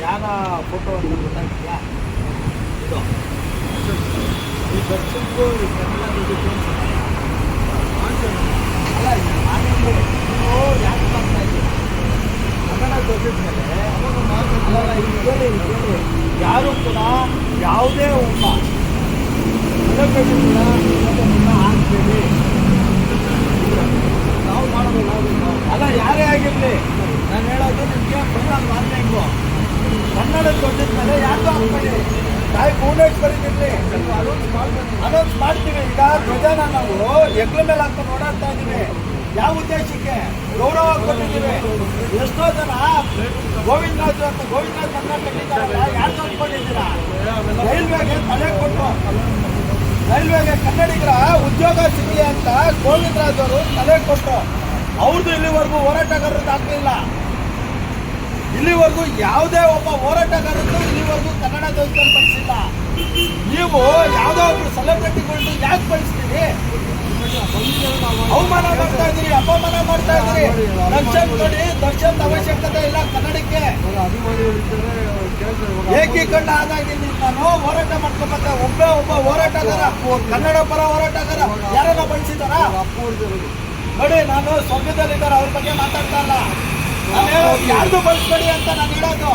ಯಾರ ಫೋಟೋ ಅಂತ ಗೊತ್ತಾಗ್ತಿದೆಯಾ ಇದು. ಈ ದರ್ಶನ್ಗೂ ಈ ಕನ್ನಡ? ಅಲ್ಲ ನಾನೇನು ನೀವು ಯಾಕೆ ಮಾಡ್ತಾ ಇದ್ದೀರಿ? ಕನ್ನಡ ದೊಡ್ಡಿದ್ಮೇಲೆ ಅಲ್ಲ ಕೇಳಿ ಕೇಳಿ. ಯಾರು ಕೂಡ ಯಾವುದೇ ಒಬ್ಬ ಕೂಡ ಹಾಕ್ಬೇಡಿ ನಾವು ಮಾಡೋದು ಅಲ್ಲ, ಯಾರೇ ಆಗಿರಲಿ. ನಾನು ಹೇಳೋದು ನಿಮಗೆ ಪ್ರಧಾನ ವಾರ್ನಿಂಗು ಕನ್ನಡ ಬಂದಿದ್ಮೇಲೆ ಯಾರು ಹಾಕ್ಬೇಡಿ ತಾಯಿ ಭುವನೇಶ್ವರಿ ಇರಲಿ. ಅನೌನ್ಸ್ ಮಾಡ್ತೀವಿ. ಈಗ ಧ್ವಜನ ನಾವು ಎಗ್ಲ ಮೇಲೆ ಹಾಕೊಂಡು ಓಡಾಡ್ತಾ ಇದ್ದೀವಿ. ಯಾವ ಉದ್ದೇಶಕ್ಕೆ? ಗೌರವ ಕೊಟ್ಟಿದ್ದೀವಿ. ಎಷ್ಟೋ ಜನ ಗೋವಿಂದ ರಾಜು ಅಂತ ಗೋವಿಂದ ರಾಜ್ ನನ್ನ ಕಟ್ಟಿದ್ದಾರಲ್ಲ ರೈಲ್ವೆಗೆ ತಲೆ ಕೊಟ್ಟು. ರೈಲ್ವೆಗೆ ಕನ್ನಡಿಗರ ಉದ್ಯೋಗ ಸಿಗಲಿ ಅಂತ ಗೋವಿಂದ ರಾಜ್ ಅವರು ತಲೆ ಕೊಟ್ಟು. ಅವ್ರದ್ದು ಇಲ್ಲಿವರೆಗೂ ಹೋರಾಟಗಾರರದ್ದು ಆಗಲಿಲ್ಲ ಇಲ್ಲಿವರೆಗೂ ಯಾವುದೇ ಒಬ್ಬ ಹೋರಾಟಗಾರರು ಇಲ್ಲಿವರೆಗೂ ಕನ್ನಡ ಧ್ವಜದಲ್ಲಿ ಬಳಸಿಲ್ಲ ನೀವು ಯಾವುದೋ ಒಬ್ರು ಸೆಲೆಬ್ರಿಟಿಗಳನ್ನ ಯಾಕೆ ಬಳಸ್ತೀರಿ ಅವಮಾನ ಮಾಡ್ತಾ ಇದ್ದೀರಿ, ಅಪಮಾನ ಮಾಡ್ತಾ ಇದ್ದೀರಿ. ದರ್ಶನ್ ನೋಡಿ ದರ್ಶನ್ ಅವಶ್ಯಕತೆ ಇಲ್ಲ ಕನ್ನಡಕ್ಕೆ. ಏಕೀಕರಣ ಆದಾಗಿಂದ ನಾನು, ಹೋರಾಟ ಮಾಡ್ಕೋಬೇಕ. ಒಬ್ಬ ಒಬ್ಬ ಹೋರಾಟಗಾರ, ಕನ್ನಡ ಪರ ಹೋರಾಟಗಾರ, ಯಾರನ್ನ ಬಳಸಿದಾರ ನೋಡಿ, ನಾನು ಸ್ವರ್ಗದಲ್ಲಿದ್ದಾರೆ ಅವ್ರ ಬಗ್ಗೆ ಮಾತಾಡ್ತಾ ಇಲ್ಲ. ಯಾರ್ದು ಬಳಸ್ಬೇಡಿ ಅಂತ ನಾನು ಹೇಳೋದು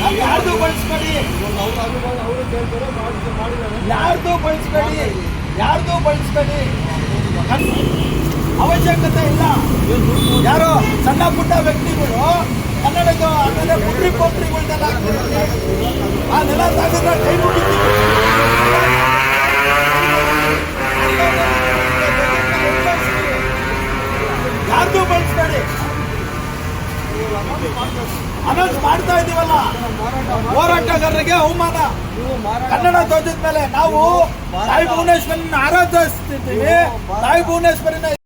ನಾನು ಯಾರ್ದು ಬಳಸ್ಬೇಡಿ ಯಾರ್ದು ಬಳಸ್ಬೇಡಿ ಯಾರ್ದು ಬಳಸ್ಬೇಡಿ ಅವಶ್ಯಕತೆ ಇಲ್ಲ ಯಾರೋ ಸಣ್ಣ ಪುಟ್ಟ ವ್ಯಕ್ತಿಗಳು ಕನ್ನಡದ ಆಮೇಲೆ ಪುಟ್ರಿ ಪೋಟ್ರಿಗಳ್ನೆಲ್ಲ ಆ ನೆಲ ತಾಗಿದ್ರೆ ಮುಗಿತೀವಿ ಅನೌನ್ಸ್ ಮಾಡ್ತಾ ಇದೀವಲ್ಲ ಹೋರಾಟಗಾರರಿಗೆ ಅವಮಾನ. ಕನ್ನಡ ಧ್ವಜದ ಮೇಲೆ ನಾವು ತಾಯಿ ಭುವನೇಶ್ವರಿನ ಆರಾಧಿಸ್ತಿದ್ದೀವಿ. ತಾಯಿ ಭುವನೇಶ್ವರಿನ